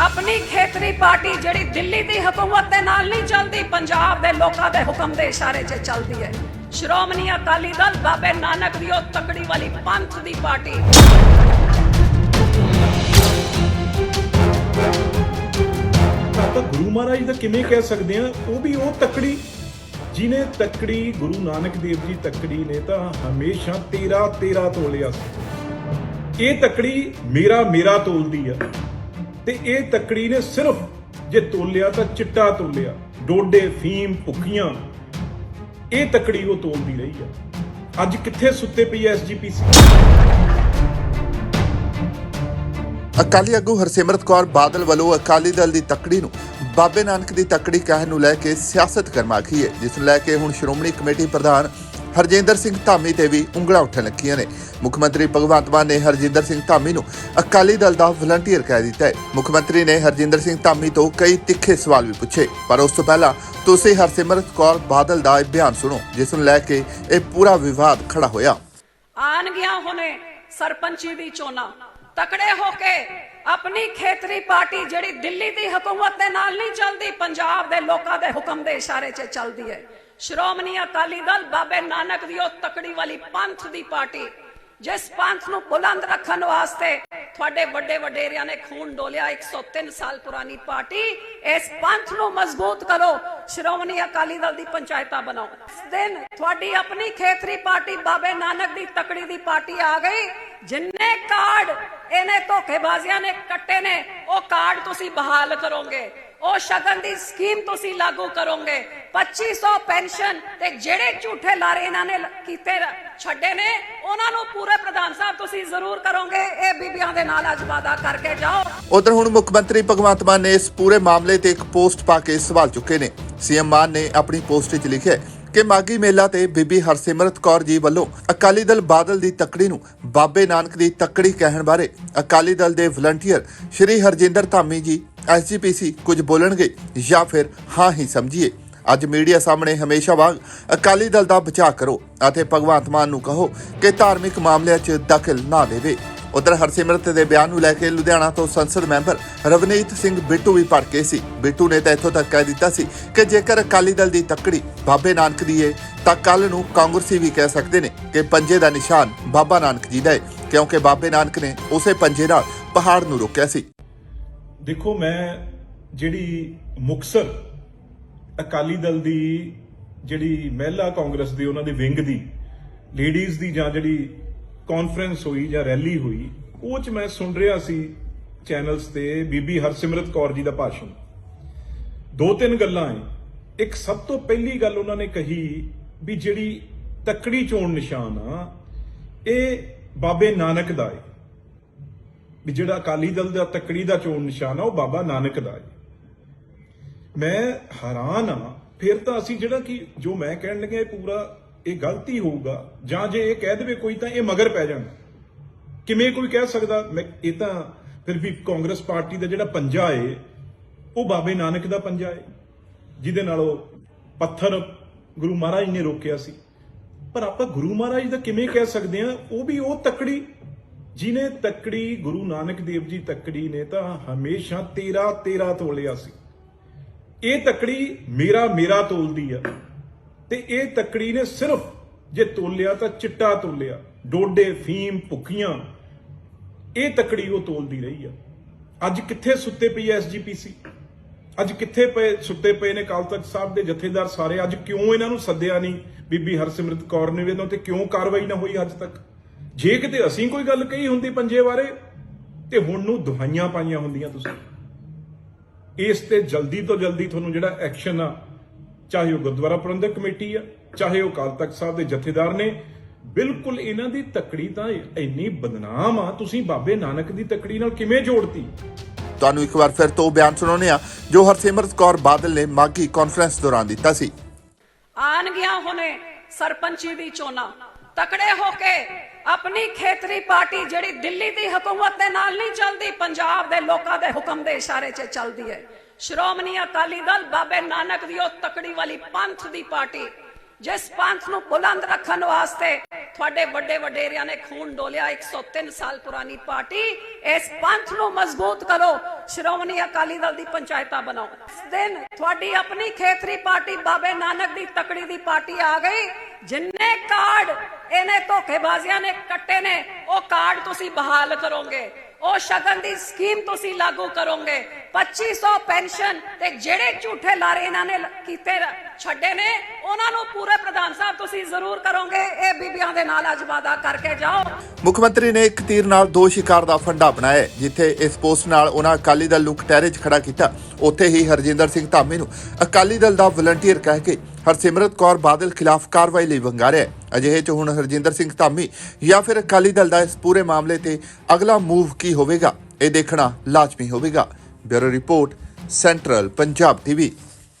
ਆਪਣੀ ਖੇਤਰੀ ਪਾਰਟੀ ਜਿਹੜੀ ਦਿੱਲੀ ਦੀ ਹਕੂਮਤ ਦੇ ਨਾਲ ਨਹੀਂ ਚੱਲਦੀ, ਪੰਜਾਬ ਦੇ ਲੋਕਾਂ ਦੇ ਹੁਕਮ ਦੇ ਇਸ਼ਾਰੇ 'ਚ ਚੱਲਦੀ ਹੈ। ਸ਼੍ਰੋਮਣੀ ਅਕਾਲੀ ਦਲ ਬਾਬੇ ਨਾਨਕ ਦੀ ਉਹ ਤਕੜੀ ਵਾਲੀ ਪੰਥ ਦੀ ਪਾਰਟੀ। ਆਪਾਂ ਗੁਰੂ ਮਹਾਰਾਜ ਦਾ ਕਿਵੇਂ ਕਹਿ ਸਕਦੇ ਆ? ਉਹ ਵੀ ਉਹ ਤਕੜੀ। ਜਿਨੇ ਤਕੜੀ, ਗੁਰੂ ਨਾਨਕ ਦੇਵ ਜੀ ਤਕੜੀ ਨੇ ਤਾਂ ਹਮੇਸ਼ਾ ਤੇਰਾ ਤੇਰਾ ਤੋਲਿਆ ਇਹ ਤਕੜੀ ਮੇਰਾ ਮੇਰਾ ਤੋਲਦੀ ਆ। ਤੇ ਇਹ ਤਕੜੀ ਨੇ ਸਿਰਫ ਜੇ ਤੋਲਿਆ ਤਾਂ ਚਿੱਟਾ ਤੋਲਿਆ, ਡੋਡੇ, ਫੀਮ ਭੁੱਕੀਆਂ ਇਹ ਤਕੜੀ ਉਹ ਤੋਲਦੀ ਰਹੀ ਆ। ਅੱਜ ਕਿੱਥੇ ਸੁੱਤੇ ਪਈ ਐ ਐਸਜੀਪੀਸੀ ਅਕਾਲੀ ਆਗੂ ਹਰਸਿਮਰਤ ਕੌਰ ਬਾਦਲ ਵੱਲੋਂ ਅਕਾਲੀ ਦਲ ਦੀ ਤੱਕੜੀ ਨੂੰ ਬਾਬੇ ਨਾਨਕ ਦੀ ਤੱਕੜੀ ਕਹਿਣ ਨੂੰ ਲੈ ਕੇ ਸਿਆਸਤ ਕਰਮਾ ਗਈ ਹੈ ਜਿਸ ਨੂੰ ਲੈ ਕੇ ਹੁਣ ਸ਼੍ਰੋਮਣੀ ਕਮੇਟੀ ਪ੍ਰਧਾਨ ਹਰਜਿੰਦਰ ਸਿੰਘ ਧਾਮੀ ਤੇ ਵੀ ਉਂਗਲਾਂ ਉੱਠਣ ਲੱਗੀਆਂ ਨੇ। ਮੁੱਖ ਮੰਤਰੀ ਭਗਵੰਤ ਮਾਨ ਨੇ ਹਰਜਿੰਦਰ ਸਿੰਘ ਧਾਮੀ ਨੂੰ ਅਕਾਲੀ ਦਲ ਦਾ ਵਲੰਟੀਅਰ ਕਹਿ ਦਿੱਤਾ ਹੈ। ਮੁੱਖ ਮੰਤਰੀ ਨੇ ਹਰਜਿੰਦਰ ਸਿੰਘ ਧਾਮੀ ਤੋਂ ਕਈ ਤਿੱਖੇ ਸਵਾਲ ਵੀ ਪੁੱਛੇ, ਪਰ ਉਸ ਤੋਂ ਪਹਿਲਾਂ ਤੁਸੀਂ ਹਰਸਿਮਰਤ ਕੌਰ ਬਾਦਲ ਦਾ ਇਹ ਬਿਆਨ ਸੁਣੋ, ਜਿਸ ਨੂੰ ਲੈ ਕੇ ਇਹ ਪੂਰਾ ਵਿਵਾਦ ਖੜਾ ਹੋਇਆ। ਆਣਗੀਆਂ ਹੁਣੇ ਸਰਪੰਚੀ ਦੀ ਚੋਣਾਂ। ਤਕੜੇ ਹੋ ਕੇ ਆਪਣੀ ਖੇਤਰੀ ਪਾਰਟੀ ਜਿਹੜੀ ਦਿੱਲੀ ਦੀ ਹਕੂਮਤ ਦੇ ਨਾਲ ਨਹੀਂ ਚੱਲਦੀ, ਪੰਜਾਬ ਦੇ ਲੋਕਾਂ ਦੇ ਹੁਕਮ ਦੇ ਇਸ਼ਾਰੇ 'ਚ ਚੱਲਦੀ ਹੈ। ਸ਼੍ਰੋਮਣੀ ਅਕਾਲੀ ਦਲ ਬਾਬੇ ਨਾਨਕ ਦੀ ਉਹ ਤਕੜੀ ਵਾਲੀ ਪੰਥ ਦੀ ਪਾਰਟੀ, ਜਿਸ ਪੰਥ ਨੂੰ ਬੁਲੰਦ ਰੱਖਣ ਵਾਸਤੇ ਤੁਹਾਡੇ ਵੱਡੇ ਵਡੇਰਿਆਂ ਨੇ ਖੂਨ ਡੋਲਿਆ 103 ਸਾਲ ਪੁਰਾਣੀ ਪਾਰਟੀ, ਇਸ ਪੰਥ ਨੂੰ ਮਜ਼ਬੂਤ ਕਰੋ, ਸ਼੍ਰੋਮਣੀ ਅਕਾਲੀ ਦਲ ਦੀ ਪੰਚਾਇਤਾਂ ਬਣਾਓ। ਇਸ ਦਿਨ ਤੁਹਾਡੀ ਆਪਣੀ ਖੇਤਰੀ ਪਾਰਟੀ ਬਾਬੇ ਨਾਨਕ ਦੀ ਤਕੜੀ ਦੀ ਪਾਰਟੀ ਆ ਗਈ, ਜਿੰਨੇ ਕਾਰਡ ਇਹਨੇ ਧੋਖੇਬਾਜ਼ੀਆਂ ਨੇ ਕੱਟੇ ਨੇ, ਉਹ ਕਾਰਡ ਤੁਸੀਂ ਬਹਾਲ ਕਰੋਗੇ, ਉਹ ਸ਼ਗਨ ਦੀ ਸਕੀਮ ਤੁਸੀਂ ਲਾਗੂ ਕਰੋਗੇ 2500 ਪੈਨਸ਼ਨ ਤੇ ਜਿਹੜੇ ਝੂਠੇ ਲਾਰੇ ਇਹਨਾਂ ਨੇ ਕੀਤੇ ਛੱਡੇ ਨੇ, ਉਹਨਾਂ ਨੂੰ ਪੂਰੇ ਪ੍ਰਧਾਨ ਸਾਹਿਬ ਤੁਸੀਂ ਜ਼ਰੂਰ ਕਰੋਗੇ। ਇਹ ਬੀਬੀਆਂ ਦੇ ਨਾਲ ਅੱਜ ਵਾਦਾ ਕਰਕੇ ਜਾਓ। ਉਧਰ ਹੁਣ ਮੁੱਖ ਮੰਤਰੀ ਭਗਵੰਤ ਮਾਨ ਨੇ ਇਸ ਪੂਰੇ ਮਾਮਲੇ ਤੇ ਇੱਕ ਪੋਸਟ ਪਾ ਕੇ ਸਵਾਲ ਚੁੱਕੇ ਨੇ। ਸੀਐਮ ਮਾਨ ਨੇ ਆਪਣੀ ਪੋਸਟ ਵਿੱਚ ਲਿਖਿਆ ਕਿ ਮਾਗੀ ਮੇਲਾ ਤੇ ਬੀਬੀ ਹਰਸਿਮਰਤ ਕੌਰ ਜੀ ਵੱਲੋਂ ਅਕਾਲੀ ਦਲ ਬਾਦਲ ਦੀ ਤਕੜੀ ਨੂੰ ਬਾਬੇ ਨਾਨਕ ਦੀ ਤਕੜੀ ਕਹਿਣ ਬਾਰੇ ਅਕਾਲੀ ਦਲ ਦੇ ਵਲੰਟੀਅਰ ਸ਼੍ਰੀ ਹਰਜਿੰਦਰ ਧਾਮੀ ਜੀ ਐਸਜੀਪੀਸੀ ਕੁਝ ਬੋਲਣਗੇ ਜਾਂ ਫਿਰ ਹਾਂ ਹੀ ਸਮਝੀਏ। ਅੱਜ ਮੀਡੀਆ ਸਾਹਮਣੇ ਹਮੇਸ਼ਾ ਵਾਂਗ ਅਕਾਲੀ ਦਲ ਦਾ ਬਚਾਅ ਕਰੋ ਅਤੇ ਭਗਵੰਤ ਮਾਨ ਨੂੰ ਕਹੋ ਕਿ ਧਾਰਮਿਕ ਮਾਮਲਿਆਂ 'ਚ ਦਖਲ ਨਾ ਦੇਵੇ। ਉਧਰ ਹਰਸਿਮਰਤ ਦੇ ਬਿਆਨ ਨੂੰ ਲੈ ਕੇ ਲੁਧਿਆਣਾ ਤੋਂ ਸੰਸਦ ਮੈਂਬਰ ਰਵਨੀਤ ਸਿੰਘ ਬਿੱਟੂ ਵੀ ਭੜਕੇ ਸੀ। ਬਿੱਟੂ ਨੇ ਤਾਂ ਇੱਥੋਂ ਤੱਕ ਕਹਿ ਦਿੱਤਾ ਸੀ ਕਿ ਜੇਕਰ ਅਕਾਲੀ ਦਲ ਦੀ ਤੱਕੜੀ ਬਾਬੇ ਨਾਨਕ ਦੀ ਏ, ਤਾਂ ਕੱਲ ਨੂੰ ਕਾਂਗਰਸੀ ਵੀ ਕਹਿ ਸਕਦੇ ਨੇ ਕਿ ਪੰਜੇ ਦਾ ਨਿਸ਼ਾਨ ਬਾਬਾ ਨਾਨਕ ਜੀ ਦਾ ਏ, ਕਿਉਂਕਿ ਬਾਬੇ ਨਾਨਕ ਨੇ ਉਸੇ ਪੰਜੇ ਨਾਲ ਪਹਾੜ ਨੂੰ ਰੋਕਿਆ ਸੀ। ਦੇਖੋ, ਮੈਂ ਜਿਹੜੀ ਮੁਕਸਰ ਅਕਾਲੀ ਦਲ ਦੀ ਜਿਹੜੀ ਮਹਿਲਾ ਕਾਂਗਰਸ ਦੀ, ਉਹਨਾਂ ਦੀ ਵਿੰਗ ਦੀ ਲੇਡੀਜ਼ ਦੀ ਜਾਂ ਜਿਹੜੀ ਕਾਨਫਰੰਸ ਹੋਈ ਜਾਂ ਰੈਲੀ ਹੋਈ, ਉਹ ਚ ਮੈਂ ਸੁਣ ਰਿਹਾ ਸੀ ਚੈਨਲਸ ਤੇ ਬੀਬੀ ਹਰਸਿਮਰਤ ਕੌਰ ਜੀ ਦਾ ਭਾਸ਼ਣ। ਦੋ ਤਿੰਨ ਗੱਲਾਂ ਐ। ਇੱਕ ਸਭ ਤੋਂ ਪਹਿਲੀ ਗੱਲ ਉਹਨਾਂ ਨੇ ਕਹੀ ਵੀ ਜਿਹੜੀ ਤੱਕੜੀ ਚੋਣ ਨਿਸ਼ਾਨ ਆ, ਇਹ ਬਾਬੇ ਨਾਨਕ ਦਾ ਹੈ ਵੀ ਜਿਹੜਾ ਅਕਾਲੀ ਦਲ ਦਾ ਤੱਕੜੀ ਦਾ ਚੋਣ ਨਿਸ਼ਾਨ ਆ, ਉਹ ਬਾਬਾ ਨਾਨਕ ਦਾ ਹੈ ਮੈਂ ਹੈਰਾਨ ਆ ਫਿਰ ਤਾਂ ਅਸੀਂ ਜਿਹੜਾ ਕਿ ਜੋ ਮੈਂ ਕਹਿਣ ਲੱਗਿਆ, ਇਹ ਪੂਰਾ, ਇਹ ਗਲਤੀ ਹੋਊਗਾ। ਜਾਂ ਜੇ ਇਹ ਕਹਿ ਦੇਵੇ ਕੋਈ, ਤਾਂ ਇਹ ਮਗਰ ਪੈ ਜਾਣ। ਕਿਵੇਂ ਕੋਈ ਕਹਿ ਸਕਦਾ? ਮੈਂ, ਇਹ ਤਾਂ ਫਿਰ ਵੀ ਕਾਂਗਰਸ ਪਾਰਟੀ ਦਾ ਜਿਹੜਾ ਪੰਜਾ ਏ, ਉਹ ਬਾਬੇ ਨਾਨਕ ਦਾ ਪੰਜਾ ਏ, ਜਿਹਦੇ ਨਾਲ ਉਹ ਪੱਥਰ ਗੁਰੂ ਮਹਾਰਾਜ ਨੇ ਰੋਕਿਆ ਸੀ। ਪਰ ਆਪਾਂ ਗੁਰੂ ਮਹਾਰਾਜ ਦਾ ਕਿਵੇਂ ਕਹਿ ਸਕਦੇ ਆ ਉਹ ਵੀ ਉਹ ਤੱਕੜੀ। ਜਿਨੇ ਤੱਕੜੀ, ਗੁਰੂ ਨਾਨਕ ਦੇਵ ਜੀ ਤੱਕੜੀ ਨੇ ਤਾਂ ਹਮੇਸ਼ਾ ਤੇਰਾ ਤੇਰਾ ਤੋਲਿਆ ਸੀ। ਇਹ ਤਕੜੀ ਮੇਰਾ ਮੇਰਾ ਤੋਲਦੀ ਆ। ਤੇ ਇਹ ਤਕੜੀ ਨੇ ਸਿਰਫ ਜੇ ਤੋਲਿਆ ਤਾਂ ਚਿੱਟਾ ਤੋਲਿਆ, ਡੋਡੇ, ਫੀਮ ਭੁੱਕੀਆਂ ਇਹ ਤਕੜੀ ਉਹ ਤੋਲਦੀ ਰਹੀ ਆ। ਅੱਜ ਕਿੱਥੇ ਸੁੱਤੇ ਪਈ ਐ ਐਸਜੀਪੀਸੀ ਅੱਜ ਕਿੱਥੇ ਪਏ ਸੁੱਤੇ ਪਏ ਨੇ ਕਾਲ ਤਖਤ ਸਾਹਿਬ ਦੇ ਜਥੇਦਾਰ ਸਾਰੇ? ਅੱਜ ਕਿਉਂ ਇਹਨਾਂ ਨੂੰ ਸੱਦਿਆ ਨਹੀਂ ਬੀਬੀ ਹਰਸਿਮਰਤ ਕੌਰ ਨੇ? ਵੀ ਇਹਨਾਂ ਤੇ ਕਿਉਂ ਕਾਰਵਾਈ ਨਾ ਹੋਈ ਅੱਜ ਤੱਕ? ਜੇ ਕਿਤੇ ਅਸੀਂ ਕੋਈ ਗੱਲ ਕਹੀ ਹੁੰਦੀ ਪੰਜੇ ਬਾਰੇ, ਤੇ ਹੁਣ ਨੂੰ ਦੁਹਾਈਆਂ ਪਾਈਆਂ ਹੁੰਦੀਆਂ ਤੁਸੀਂ। ਇਸ ਤੇ ਜਲਦੀ ਤੋਂ ਜਲਦੀ ਤੁਹਾਨੂੰ ਜਿਹੜਾ ਐਕਸ਼ਨ ਆ ਚਾਹੇ ਉਹ ਗੁਰਦੁਆਰਾ ਪ੍ਰਬੰਧਕ ਕਮੇਟੀ ਆ ਚਾਹੇ ਉਹ ਕਾਲ ਤਖਤ ਸਾਹਿਬ ਦੇ ਜਥੇਦਾਰ ਨੇ ਬਿਲਕੁਲ ਇਹਨਾਂ ਦੀ ਤਕੜੀ ਤਾਂ ਇੰਨੀ ਬਦਨਾਮ ਆ ਤੁਸੀਂ ਬਾਬੇ ਨਾਨਕ ਦੀ ਤਕੜੀ ਨਾਲ ਕਿਵੇਂ ਜੋੜਤੀ? ਤੁਹਾਨੂੰ ਇੱਕ ਵਾਰ ਫਿਰ ਤੋਂ ਬਿਆਨ ਸੁਣਾਉਂਦੇ ਆ ਜੋ ਹਰਸਿਮਰਤ ਕੌਰ ਬਾਦਲ ਨੇ ਮਾਗੀ ਕਾਨਫਰੰਸ ਦੌਰਾਨ ਦਿੱਤਾ ਸੀ। ਆਣਗੀਆਂ ਹੁਣੇ ਸਰਪੰਚੀ ਦੀ ਚੋਣਾਂ ਤਕੜੇ ਹੋ ਕੇ ਆਪਣੀ ਖੇਤਰੀ ਪਾਰਟੀ ਜਿਹੜੀ ਦਿੱਲੀ ਦੀ ਹਕੂਮਤ ਦੇ ਨਾਲ ਨਹੀਂ ਚੱਲਦੀ, ਪੰਜਾਬ ਦੇ ਲੋਕਾਂ ਦੇ ਹੁਕਮ ਦੇ ਇਸ਼ਾਰੇ 'ਚ ਚੱਲਦੀ ਹੈ। ਸ਼੍ਰੋਮਣੀ ਅਕਾਲੀ ਦਲ ਬਾਬੇ ਨਾਨਕ ਦੀ ਉਹ ਤਕੜੀ ਵਾਲੀ ਪੰਥ ਦੀ ਪਾਰਟੀ, ਜਿਸ ਪੰਥ ਨੂੰ ਬੁਲੰਦ ਰੱਖਣ ਵਾਸਤੇ ਤੁਹਾਡੇ ਵੱਡੇ ਵਡੇਰਿਆਂ ਨੇ ਖੂਨ ਡੋਲਿਆ 103 ਸਾਲ ਪੁਰਾਣੀ ਪਾਰਟੀ, ਇਸ ਪੰਥ ਨੂੰ ਮਜ਼ਬੂਤ ਕਰੋ, ਸ਼੍ਰੋਮਣੀ ਅਕਾਲੀ ਦਲ ਦੀ ਪੰਚਾਇਤਾਂ ਬਣਾਓ। ਇਸ ਦਿਨ ਤੁਹਾਡੀ ਆਪਣੀ ਖੇਤਰੀ ਪਾਰਟੀ ਬਾਬੇ ਨਾਨਕ ਦੀ ਤਕੜੀ ਦੀ ਪਾਰਟੀ ਆ ਗਈ। ਜਿੰਨੇ ਕਾਰਡ ਇਹਨੇ ਧੋਖੇਬਾਜ਼ੀਆਂ ਨੇ ਕੱਟੇ ਨੇ, ਉਹ ਕਾਰਡ ਤੁਸੀਂ ਬਹਾਲ ਕਰੋਗੇ। ਉਹ ਸ਼ਗਨ ਦੀ ਸਕੀਮ ਤੁਸੀਂ ਲਾਗੂ ਕਰੋਗੇ। 2500 ਪੈਨਸ਼ਨ ਤੇ ਜਿਹੜੇ ਝੂਠੇ ਲਾਰੇ ਇਹਨਾਂ ਨੇ ਲ- ਕੀਤੇ ਛੱਡੇ ਨੇ, ਉਹਨਾਂ ਨੂੰ ਪੂਰੇ ਪ੍ਰਧਾਨ ਸਾਹਿਬ ਤੁਸੀਂ ਜ਼ਰੂਰ ਕਰੋਗੇ। ਇਹ ਬੀਬੀਆਂ ਦੇ ਨਾਲ ਅੱਜ ਵਾਅਦਾ ਕਰਕੇ ਜਾਓ। ਮੁੱਖ ਮੰਤਰੀ ਨੇ ਇੱਕ ਤੀਰ ਨਾਲ ਦੋ ਸ਼ਿਕਾਰ ਦਾ ਫੰਡਾ ਬਣਾਇਆ ਜਿੱਥੇ ਇਸ ਪੋਸਟ ਨਾਲ ਉਹਨਾਂ ਅਕਾਲੀ ਦਲ ਨੂੰ ਕਟਹਿਰੇ 'ਚ ਖੜਾ ਕੀਤਾ। ਉੱਥੇ ਹੀ ਹਰਜਿੰਦਰ ਸਿੰਘ ਧਾਮੀ ਨੂੰ ਅਕਾਲੀ ਦਲ ਦਾ ਵਲੰਟੀਅਰ ਕਹਿ ਕੇ ਹਰਸਿਮਰਤ ਕੌਰ ਬਾਦਲ ਖਿਲਾਫ ਕਾਰਵਾਈ ਲਈ ਵੰਗਾਰਿਆ ਹੈ। ਅਜਿਹੇ 'ਚ ਹੁਣ ਹਰਜਿੰਦਰ ਸਿੰਘ ਧਾਮੀ ਜਾਂ ਫਿਰ ਅਕਾਲੀ ਦਲ ਦਾ ਇਸ ਪੂਰੇ ਮਾਮਲੇ ਤੇ ਅਗਲਾ ਮੂਵ ਕੀ ਹੋਵੇਗਾ, ਇਹ ਦੇਖਣਾ ਲਾਜ਼ਮੀ ਹੋਵੇਗਾ bureau report, central Punjab TV